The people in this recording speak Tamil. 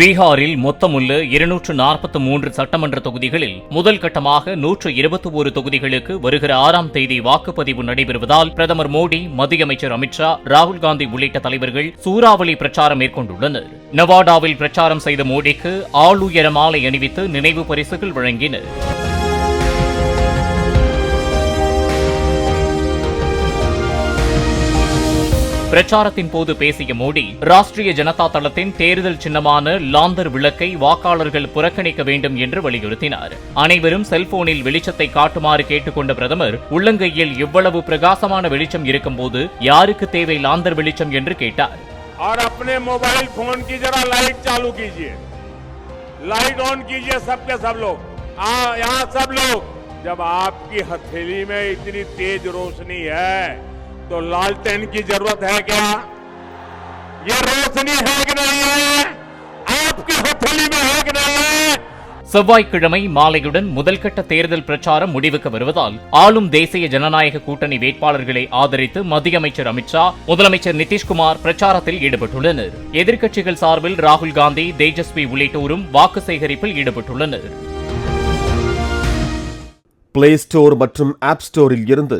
பீகாரில் மொத்தமுள்ள இருநூற்று நாற்பத்தி மூன்று சட்டமன்ற தொகுதிகளில் முதல் கட்டமாக நூற்று இருபத்தி ஒரு தொகுதிகளுக்கு வருகிற ஆறாம் தேதி வாக்குப்பதிவு நடைபெறுவதால் பிரதமர் மோடி மத்திய அமைச்சர் அமித்ஷா ராகுல் காந்தி உள்ளிட்ட தலைவர்கள் சூறாவளி பிரச்சாரம் மேற்கொண்டுள்ளனர். நவாடாவில் பிரச்சாரம் செய்த மோடிக்கு ஆளுயர மாலை அணிவித்து நினைவு பரிசுகள் வழங்கினர். பிரச்சாரத்தின் போது பேசிய மோடி ராஷ்டிரிய ஜனதா தளத்தின் தேர்தல் சின்னமான லாந்தர் விளக்கை வாக்காளர்கள் புறக்கணிக்க வேண்டும் என்று வலியுறுத்தினார் அனைவரும் செல்போனில் வெளிச்சத்தை காட்டுமாறு கேட்டுக்கொண்ட பிரதமர் உள்ளங்கையில் இவ்வளவு பிரகாசமான வெளிச்சம் இருக்கும்போது யாருக்கு தேவை லாந்தர் வெளிச்சம் என்று கேட்டார் और अपने मोबाइल फोन की जरा लाइट चालू कीजिए लाइट ऑन कीजिए सबके सब लोग आ, यहाँ सब लोग जब आपकी हथेली में इतनी तेज रोशनी है तो लालटेन की जरूरत है क्या ये रोशनी है कि नहीं है आपकी हथेली में है कि नहीं है செவ்வாய்க்கிழமை மாலையுடன் முதல்கட்ட தேர்தல் பிரச்சாரம் முடிவுக்கு வருவதால் ஆளும் தேசிய ஜனநாயக கூட்டணி வேட்பாளர்களை ஆதரித்து மத்திய அமைச்சர் அமித்ஷா முதலமைச்சர் நிதிஷ்குமார் பிரச்சாரத்தில் ஈடுபட்டுள்ளனர் எதிர்க்கட்சிகள் சார்பில் ராகுல் காந்தி தேஜஸ்வி உள்ளிட்டோரும் வாக்கு சேகரிப்பில் ஈடுபட்டுள்ளனர் பிளே ஸ்டோர் மற்றும் ஆப் ஸ்டோரில் இருந்து